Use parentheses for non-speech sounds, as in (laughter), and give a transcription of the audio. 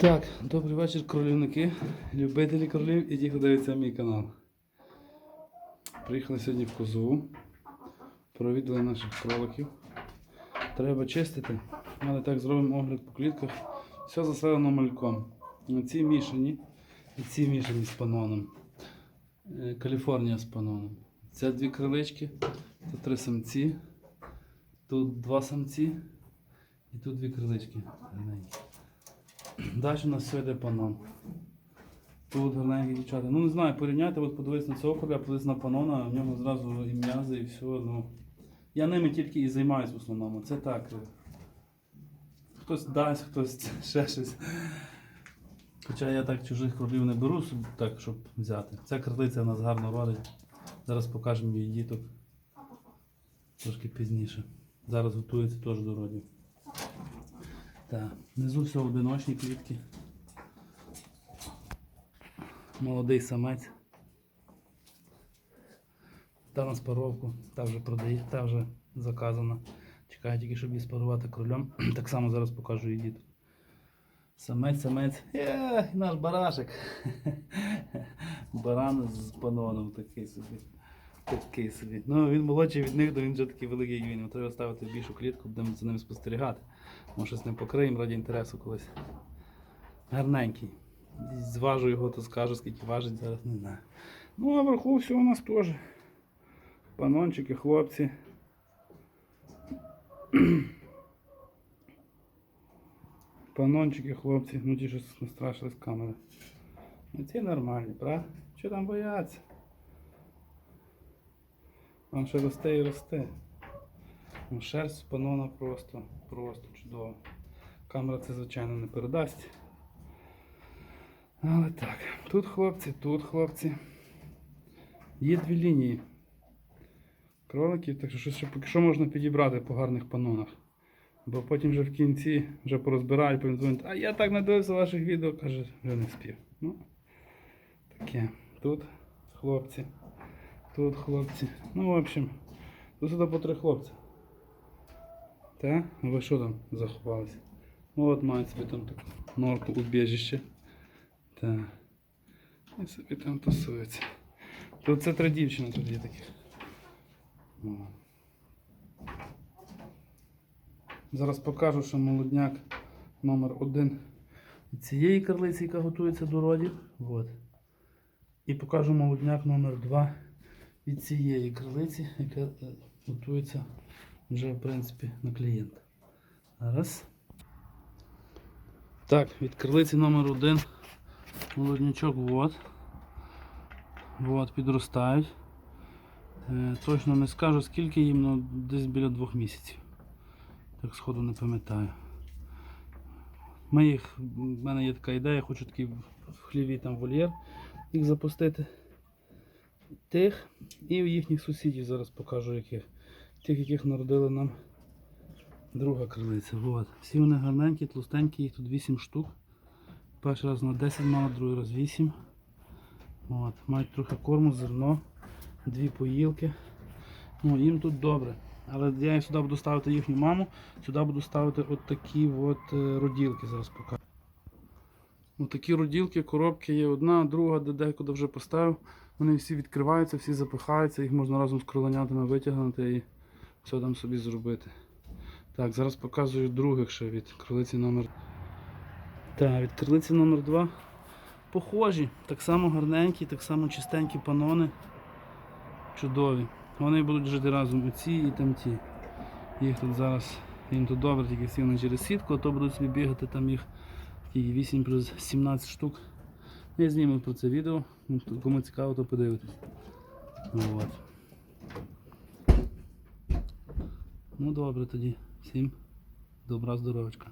Так, добрий вечір, кролівники, любителі кролів і ті, хто дивиться мій канал. Приїхали сьогодні в Козову. Провідали наших кроликів. Треба чистити, але так зробимо огляд по клітках. Все заселено мальком. Ці мішані, і ці мішані з паноном. Е, Каліфорнія з паноном. Це дві крилички, тут три самці, тут два самці і тут дві крилички. Далі у нас все йде панон. Тут гарненькі дівчата. Ну не знаю, порівняйте, от подивись на цього короля, подивись на панона, в нього зразу і м'язи, і все. Ну. Я ними тільки і займаюсь в основному. Це так. Хтось дасть, хтось (laughs) ще щось. Хоча я так чужих кролів не беру, так, щоб взяти. Ця крилиця в нас гарно родить. Зараз покажемо її діток. Трошки пізніше. Зараз готується теж до родів. Так, внизу все одиночні квітки. Молодий самець. Та на спаровку, та вже продає, та вже заказана. Чекаю тільки, щоб її спарувати кролем. (clears throat) Так само зараз покажу її діток. Самець, самець. Е, наш барашек. (laughs) Баран з паноном такий собі. Такий собі. Ну він молодший від них, то він вже такий великий він. Треба ставити більшу клітку, будемо за ним спостерігати. Може з ним покриємо раді інтересу колись. Гарненький. Зважу його, то скажу, скільки важить, зараз не знаю. Ну а вверху все у нас теж. Панончики, хлопці. (clears throat) Панончики, хлопці, ну ті, що настрашили з камери. Ну ці нормальні, правда? Що там бояться? Вам ще росте і росте. Ну, шерсть панона просто, просто чудово. Камера це, звичайно, не передасть. Але так, тут хлопці, тут хлопці. Є дві лінії кроликів, так що щось ще поки що можна підібрати по гарних панонах. Бо потім вже в кінці вже порозбирають, потім дзвонять, а я так не дивився ваших відео, каже, вже не спів. Ну, таке. Тут хлопці, тут хлопці. Ну, в общем, тут сюди по три хлопці. Та? А ви що там заховалися? Ну, от мають собі там таку норку убіжище. Так. І собі там тусуються. Тут це три дівчини тут є таких. Зараз покажу, що молодняк номер один цієї карлиці, яка готується до родів. От. І покажу молодняк номер два від цієї крилиці, яка е, готується вже в принципі на клієнта. Зараз. Так, від крилиці номер один молоднячок от. От, підростають. Е, точно не скажу скільки їм, але десь біля двох місяців. Так сходу не пам'ятаю. Ми їх, в мене є така ідея, хочу такий в хліві там вольєр їх запустити. Тих і їхніх сусідів зараз покажу яких. Тих, яких народили нам друга крилиця. От. Всі вони гарненькі, тлустенькі, їх тут 8 штук. Перший раз на 10 мало, другий раз 8. От. Мають трохи корму, зерно, дві поїлки. Ну, їм тут добре. Але я сюди буду ставити їхню маму, сюди буду ставити от такі от е, роділки, зараз покажу. Ось такі роділки, коробки є одна, друга, де декуди вже поставив. Вони всі відкриваються, всі запихаються, їх можна разом з кроленятами витягнути і все там собі зробити. Так, зараз показую других ще від кролиці номер. Так, від крилиці номер 2 похожі, так само гарненькі, так само чистенькі панони. Чудові. Вони будуть жити разом і ці, і там ті. Їх тут зараз, їм тут добре, тільки всі вони через сітку, а то будуть собі бігати там їх такі 8 плюс 17 штук. Я зніму про це відео, ну, кому цікаво, то подивитись. От. Ну добре тоді. Всім добра здоров'ячка.